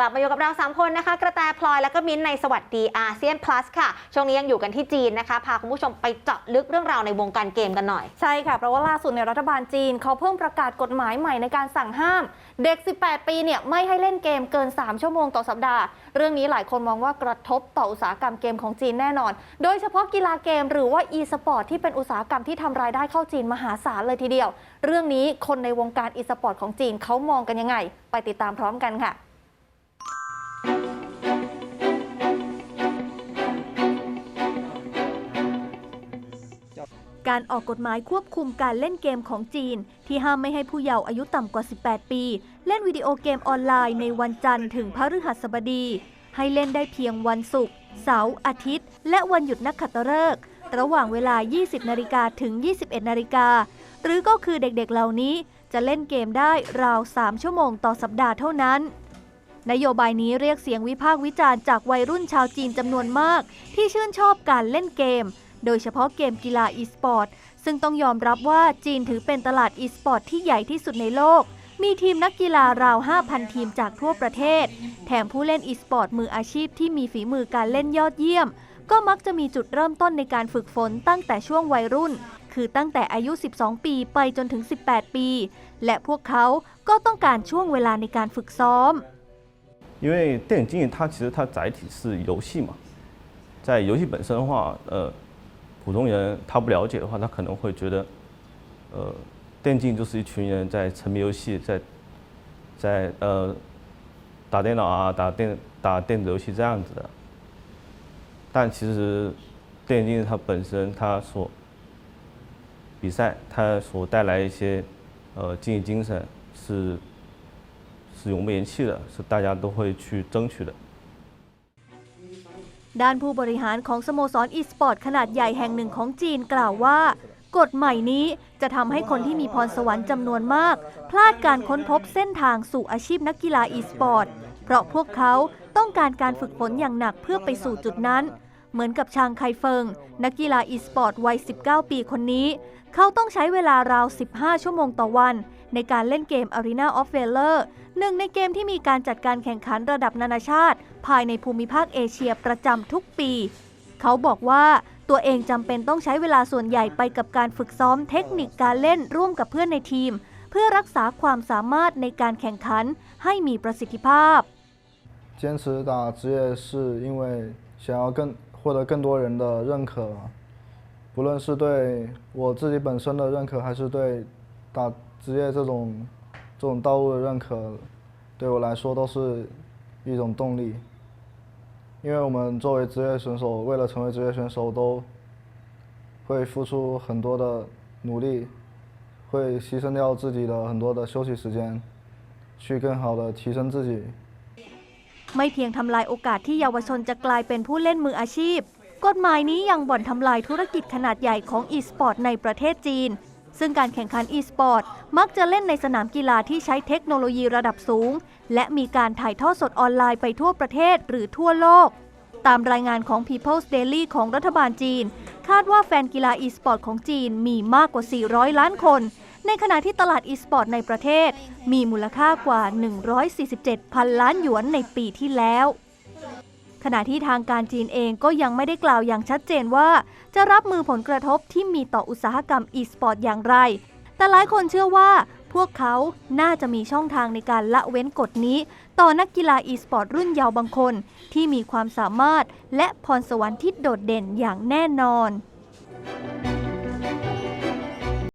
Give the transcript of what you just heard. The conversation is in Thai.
กลับมาอยู่กับเรา3คนนะคะ กระแตพลอยและก็มิ้นในสวัสดีอาเซียนพลัสค่ะ ช่วงนี้ยังอยู่กันที่จีนนะคะ พาคุณผู้ชมไปเจาะลึกเรื่องราวในวงการเกมกันหน่อย ใช่ค่ะ เพราะว่าล่าสุดในรัฐบาลจีน เขาเพิ่งประกาศกฎหมายใหม่ในการสั่งห้าม เด็ก 18 ปีเนี่ยไม่ให้เล่นเกมเกิน 3 ชั่วโมงต่อสัปดาห์ เรื่องนี้หลายคนมองว่ากระทบต่ออุตสาหกรรมเกมของจีนแน่นอน โดยเฉพาะกีฬาเกมหรือว่า e สปอร์ตที่เป็นอุตสาหกรรมที่ทำรายได้เข้าจีนมหาศาลเลยทีเดียว เรื่องนี้คนในวงการ e สปอร์ตของจีนเขามองกันยังไง ไปติดตามพร้อมกันค่ะ การออกกฎหมายควบคุมการเล่นเกมของจีน ที่ห้ามไม่ให้ผู้เยาว์อายุต่ำกว่า 18 ปี เล่นวิดีโอเกมออนไลน์ในวันจันทร์ถึงพฤหัสบดี ให้เล่นได้เพียงวันศุกร์เสาร์อาทิตย์ และวันหยุดนักขัตฤกษ์ระหว่างเวลา 20 นาฬิกาถึง 21 นาฬิกา หรือก็คือเด็กๆเหล่านี้จะเล่นเกมได้ราว 3 ชั่วโมงต่อสัปดาห์เท่านั้น นโยบายนี้เรียกเสียงวิพากษ์วิจารณ์จากวัยรุ่นชาวจีนจำนวนมาก ที่ชื่นชอบการเล่นเกม โดยเฉพาะเกมกีฬาอีสปอร์ต ซึ่งต้องยอมรับว่าจีนถือเป็นตลาดอีสปอร์ตที่ใหญ่ที่สุดในโลก มีทีมนักกีฬาราว 5,000 ทีมจากทั่วประเทศ แถมผู้เล่นอีสปอร์ตมืออาชีพที่มีฝีมือการเล่นยอดเยี่ยม ก็มักจะมีจุดเริ่มต้นในการฝึกฝนตั้งแต่ช่วงวัยรุ่น คือตั้งแต่อายุ 12 ปีไปจนถึง 18 ปี และพวกเขาก็ต้องการช่วงเวลาในการฝึกซ้อม 因为电影经营它其实它载体是游戏嘛，在游戏本身的话，呃， 普通人他不了解的话，他可能会觉得，呃，电竞就是一群人在沉迷游戏，在在呃打电脑啊，打电打电子游戏这样子的。但其实电竞它本身它所比赛它所带来一些呃竞技精神是是永不言弃的，是大家都会去争取的。 ด้านผู้บริหารของสโมสรอีสปอร์ตขนาดใหญ่แห่งหนึ่งของจีนกล่าวว่า กฎใหม่นี้จะทำให้คนที่มีพรสวรรค์จำนวนมาก พลาดการค้นพบเส้นทางสู่อาชีพนักกีฬาอีสปอร์ต เพราะพวกเขาต้องการการฝึกฝนอย่างหนักเพื่อไปสู่จุดนั้น เหมือนกับชางไคเฟิง นักกีฬาอีสปอร์ตวัย 19 ปีคนนี้ เขาต้องใช้เวลาราว 15 ชั่วโมงต่อวัน ในการเล่นเกม Arena of Valor หนึ่งในเกมที่มีการจัดการแข่งขันระดับนานาชาติ ภายในภูมิภาคเอเชียประจำทุกปี เขาบอกว่าตัวเองจำเป็นต้องใช้เวลาส่วนใหญ่ไปกับการฝึกซ้อมเทคนิคการเล่นร่วมกับเพื่อนในทีม เพื่อรักษาความสามารถในการแข่งขันให้มีประสิทธิภาพ 坚持打职业是因为想要更 获得更多人的认可，不论是对我自己本身的认可，还是对打职业这种这种道路的认可，对我来说都是一种动力。因为我们作为职业选手，为了成为职业选手，都会付出很多的努力，会牺牲掉自己的很多的休息时间，去更好的提升自己。 ไม่เพียงทำลายโอกาสที่เยาวชนจะกลายเป็นผู้เล่นมืออาชีพ กฎหมายนี้ยังบ่อนทำลายธุรกิจขนาดใหญ่ของ e-sport ในประเทศจีน ซึ่งการแข่งขัน e-sport มักจะเล่นในสนามกีฬาที่ใช้เทคโนโลยีระดับสูง และมีการถ่ายทอดสดออนไลน์ไปทั่วประเทศหรือทั่วโลก ตามรายงานของ People's Daily ของรัฐบาลจีน คาดว่าแฟนกีฬา e-sport ของจีนมีมากกว่า 400 ล้านคน ในขณะที่ตลาด e-sport ในประเทศ มีมูลค่ากว่า 147 พันล้านหยวนในปีที่แล้ว ขณะที่ทางการจีนเองก็ยังไม่ได้กล่าวอย่างชัดเจนว่า จะรับมือผลกระทบที่มีต่ออุตสาหกรรม e-sport อย่างไร แต่หลายคนเชื่อว่าพวกเขาน่าจะมีช่องทางในการละเว้นกฎนี้ ต่อนักกีฬา e-sport รุ่นเยาว์บางคน ที่มีความสามารถและพรสวรรค์ที่โดดเด่นอย่างแน่นอน